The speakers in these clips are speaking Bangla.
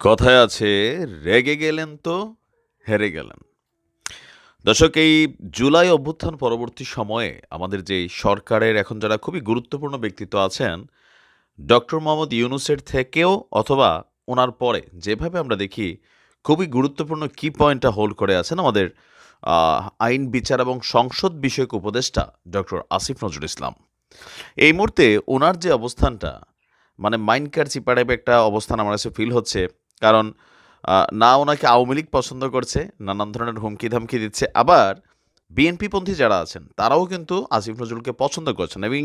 কথায় আছে, রেগে গেলেন তো, হেরে গেলেন। দর্শক, এই জুলাই অভ্যুত্থান পরবর্তী সময়ে আমাদের যে সরকারের এখন যারা খুবই গুরুত্বপূর্ণ ব্যক্তিত্ব আছেন, ডক্টর মোহাম্মদ ইউনুসের থেকেও অথবা ওনার পরে যেভাবে আমরা দেখি, খুবই গুরুত্বপূর্ণ কি পয়েন্টটা হোল্ড করে আছেন আমাদের আইন, বিচার এবং সংসদ বিষয়ক উপদেষ্টা ডক্টর আসিফ নজরুল ইসলাম। এই মুহূর্তে ওনার যে অবস্থানটা মানে মাইন্ড কার একটা অবস্থান আমার কাছে ফিল হচ্ছে কারণ না ওনাকে আওয়ামী লীগ পছন্দ করছে, নানান ধরনের হুমকি ধামকি দিচ্ছে। আবার বিএনপিপন্থী যারা আছেন, তারাও কিন্তু আসিফ নজরুলকে পছন্দ করছেন এবং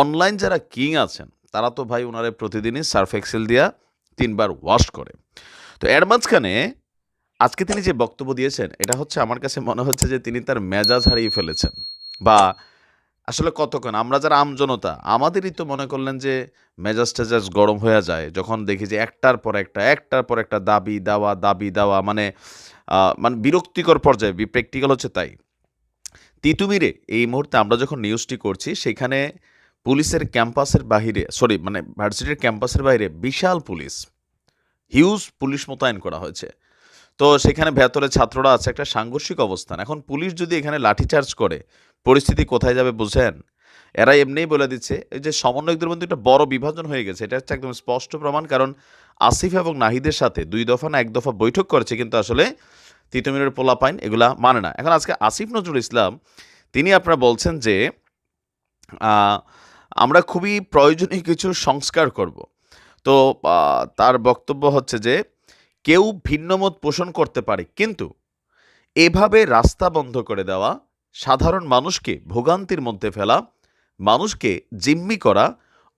অনলাইন যারা কিং আছেন, তারা তো ভাই ওনারে প্রতিদিনই সার্ফ এক্সেল দিয়া তিনবার ওয়াশ করে। তো এর মাঝখানে আজকে তিনি যে বক্তব্য দিয়েছেন, এটা হচ্ছে আমার কাছে মনে হচ্ছে যে তিনি তার মেজাজ হারিয়ে ফেলেছেন বা আসলে কতক্ষণ? আমরা যারা আমজনতা, আমাদেরই তো মনে করলেন যে মেজাজ টেজাজ গরম হয়ে যায়। যখন দেখি যে একটার পর একটা, একটার পর একটা দাবি দেওয়া দাবি দেওয়া মানে মানে বিরক্তিকর পর্যায়ে প্র্যাকটিক্যাল হচ্ছে তাই। তিতুমিরে, এই মুহূর্তে আমরা যখন নিউজটি করছি, সেখানে পুলিশের ক্যাম্পাসের বাহিরে সরি মানে ভার্সিটির ক্যাম্পাসের বাইরে বিশাল পুলিশ হিউজ পুলিশ মোতায়েন করা হয়েছে। তো সেখানে ভেতরে ছাত্ররা আছে, একটা সাংঘর্ষিক অবস্থান। এখন পুলিশ যদি এখানে লাঠিচার্জ করে পরিস্থিতি কোথায় যাবে বুঝেন এরা এমনিই বলে দিচ্ছে, এই যে সমন্বয়কদের মধ্যে একটা বড় বিভাজন হয়ে গেছে, এটা হচ্ছে একদম স্পষ্ট প্রমাণ, কারণ আসিফ এবং নাহিদের সাথে দুই দফা না এক দফা বৈঠক করেছে, কিন্তু আসলে তিতুমিরের পোলা পাইন এগুলা মানে না। এখন আজকে আসিফ নজরুল ইসলাম, তিনি আপনারা বলছেন যে আমরা খুবই প্রয়োজনীয় কিছু সংস্কার করব। তো তার বক্তব্য হচ্ছে যে, কেউ ভিন্নমত পোষণ করতে পারে, কিন্তু এভাবে রাস্তা বন্ধ করে দেওয়া সাধারণ মানুষকে ভোগান্তির মধ্যে ফেলা, মানুষকে জিম্মি করা,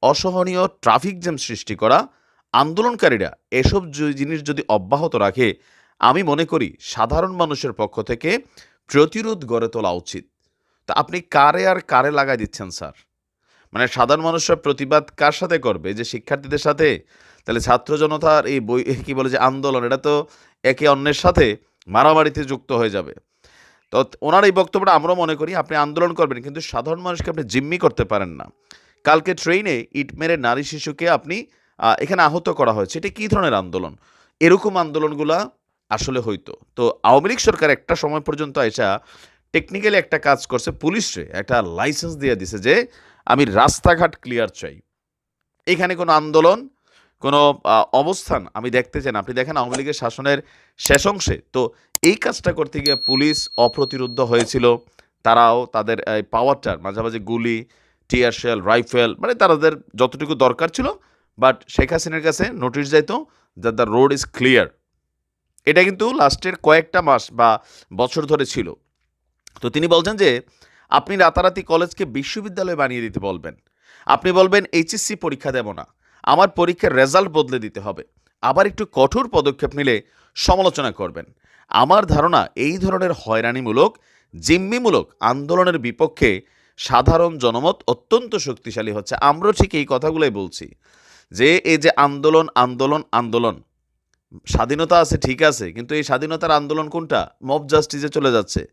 অসহনীয় ট্রাফিক জ্যাম সৃষ্টি করা, আন্দোলনকারীরা এসব জিনিস যদি অব্যাহত রাখে, আমি মনে করি সাধারণ মানুষের পক্ষ থেকে প্রতিরোধ গড়ে তোলা উচিত। তা আপনি কারে আর কারে লাগাই দিচ্ছেন, স্যার? মানে সাধারণ মানুষরা প্রতিবাদ কার সাথে করবে? যে শিক্ষার্থীদের সাথে? তাহলে ছাত্র জনতার এই বই, কি বলে যে আন্দোলন, এটা তো একে অন্যের সাথে মারামারিতে যুক্ত হয়ে যাবে। তো ওনার এই বক্তব্যটা আমরাও মনে করি, আপনি আন্দোলন করবেন, কিন্তু সাধারণ মানুষকে আপনি জিম্মি করতে পারেন না। কালকে ট্রেনে ইট মেরে নারী শিশুকে আপনি এখানে আহত করা হয়েছে। এটা কী ধরনের আন্দোলন? এরকম আন্দোলনগুলা আসলে হইতো। তো আওয়ামী লীগ সরকার একটা সময় পর্যন্ত এসা টেকনিক্যালি একটা কাজ করছে পুলিশে একটা লাইসেন্স দিয়ে দিছে যে, আমি রাস্তাঘাট ক্লিয়ার চাই। এখানে কোনো আন্দোলন কোনো অবস্থান আমি দেখতে চাই না। আপনি দেখেন আওয়ামী লীগের শাসনের শেষ অংশে তো এই কাজটা করতে গিয়ে পুলিশ অপ্রতিরোধ হয়েছিল। তারাও তাদের, এই পাওয়ারটার মাঝামাঝি গুলি টিয়ারশেল রাইফেল মানে তাদের যতটুকু দরকার ছিল বাট শেখ হাসিনার কাছে নোটিশ যাইতো that the road is clear এটা কিন্তু লাস্টের কয়েকটা মাস বা বছর ধরে ছিল। তো তিনি বলছেন যে, আপনি রাতারাতি কলেজকে বিশ্ববিদ্যালয় বানিয়ে দিতে বলবেন। আপনি বলবেন, এইচএসসি পরীক্ষা দেব না। আমার পরীক্ষার রেজাল্ট বদলে দিতে হবে। আবার একটু কঠোর পদক্ষেপ নিলে সমালোচনা করবেন। আমার ধারণা এই ধরনের হয়রানিমূলক, জিম্মিমূলক আন্দোলনের বিপক্ষে সাধারণ জনমত অত্যন্ত শক্তিশালী হচ্ছে। আমরা ঠিক এই কথাগুলোই বলছি যে এই যে আন্দোলন আন্দোলন আন্দোলন, স্বাধীনতা আছে, ঠিক আছে, কিন্তু এই স্বাধীনতার আন্দোলন কোনটা? মব জাস্টিসে চলে যাচ্ছে।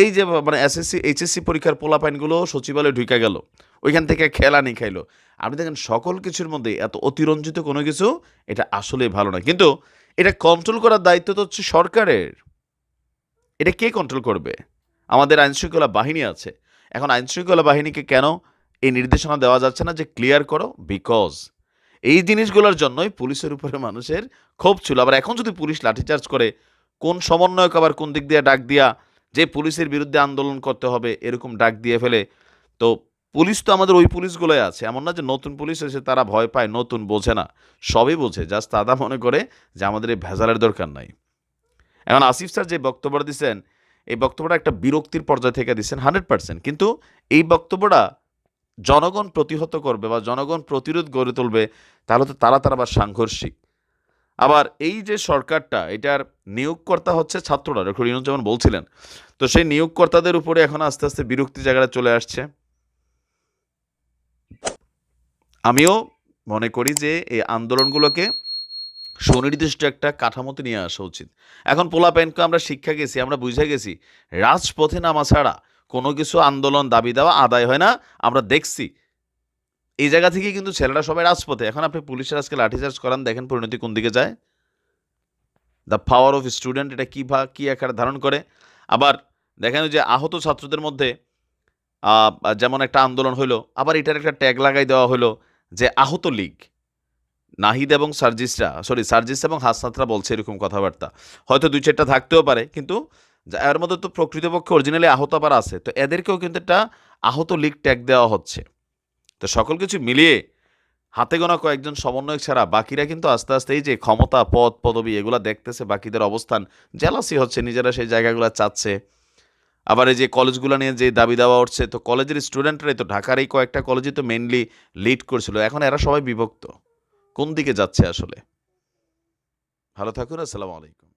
এই যে মানে এসএসসি এইচএসসি পরীক্ষার পোলাপাইনগুলো সচিবালয়ে ঢুকে গেল। ওইখান থেকে খেলা নিয়ে খাইলো। আপনি দেখেন, সকল কিছুর মধ্যে এত অতিরঞ্জিত কোনো কিছু, এটা আসলে ভালো না। কিন্তু এটা কন্ট্রোল করার দায়িত্ব তো হচ্ছে সরকারের। এটা কে কন্ট্রোল করবে? আমাদের আইনশৃঙ্খলা বাহিনী আছে। এখন আইনশৃঙ্খলা বাহিনীকে কেন এই নির্দেশনা দেওয়া যাচ্ছে না যে ক্লিয়ার করো? বিকজ এই জিনিসগুলোর জন্যই পুলিশের উপরে মানুষের ক্ষোভ ছিল। আবার এখন যদি পুলিশ লাঠিচার্জ করে, কোন সমন্বয়ক আবার কোন দিক দিয়ে ডাক দিয়া যে পুলিশের বিরুদ্ধে আন্দোলন করতে হবে, এরকম ডাক দিয়ে ফেলে। তো পুলিশ তো আমাদের ওই পুলিশগুলোই আছে। এমন না যে নতুন পুলিশ এসে তারা ভয় পায়, নতুন বোঝে না। সবই বোঝে, জাস্ট তারা মনে করে যে আমাদের এই ভেজালের দরকার নাই। এখন আসিফ স্যার যে বক্তব্যটা দিচ্ছেন এই বক্তব্যটা একটা বিরক্তির পর্যায় থেকে দিচ্ছেন হান্ড্রেড পার্সেন্ট। কিন্তু এই বক্তব্যটা জনগণ প্রতিহত করবে বা জনগণ প্রতিরোধ গড়ে তুলবে, তাহলে তো তারা তারা আবার সাংঘর্ষিক। আবার এই যে সরকারটা, এটার নিয়োগকর্তা হচ্ছে ছাত্ররা, ডক্টর ইউনুস যেমন বলছিলেন। তো সেই নিয়োগকর্তাদের উপরে এখন আস্তে আস্তে বিরক্তি জায়গাটা চলে আসছে। আমিও মনে করি যে এই আন্দোলনগুলোকে সুনির্দিষ্ট একটা কাঠামোতে নিয়ে আসা উচিত। এখন পোলা প্যান্টকে আমরা শিক্ষা গেছি, আমরা বুঝে গেছি, রাজপথে নামা ছাড়া কোনো কিছু আন্দোলন, দাবি দেওয়া, আদায় হয় না। আমরা দেখছি এই জায়গা থেকেই কিন্তু ছেলেরা সবাই রাজপথে। এখন আপনি পুলিশের আজকে লাঠিচার্জ করান, দেখেন পরিণতি কোন দিকে যায়। দ্য পাওয়ার অফ স্টুডেন্ট এটা কী ভা, কী আকার ধারণ করে? আবার দেখেন যে আহত ছাত্রদের মধ্যে যেমন একটা আন্দোলন হলো আবার এটার একটা ট্যাগ লাগাই দেওয়া হলো যে আহত লীগ। নাহিদ এবং সার্জিসরা সরি সার্জিস এবং হাসনাতরা বলছে এরকম কথাবার্তা। হয়তো দুই চারটা থাকতেও পারে, কিন্তু এর মধ্যে তো প্রকৃতপক্ষে অরিজিনালি আহত আবার আছে। তো এদেরকেও কিন্তু একটা আহত লীগ ট্যাগ দেওয়া হচ্ছে। তো সকল কিছু মিলিয়ে হাতে গোনা কয়েকজন সমন্বয়ক ছাড়া বাকিরা কিন্তু আস্তে আস্তে এই যে ক্ষমতা, পদ, পদবি, এগুলা দেখতেছে, বাকিদের অবস্থান জেলাসি হচ্ছে, নিজেরা সেই জায়গাগুলো চাচ্ছে। আবার এই যে কলেজগুলো নিয়ে যে দাবি দেওয়া উঠছে, তো কলেজের স্টুডেন্টরাই তো ঢাকার এই কয়েকটা কলেজে তো মেনলি লিড করছিল। এখন এরা সবাই বিভক্ত। কোন দিকে যাচ্ছে আসলে? ভালো থাকুন, আসসালামু আলাইকুম।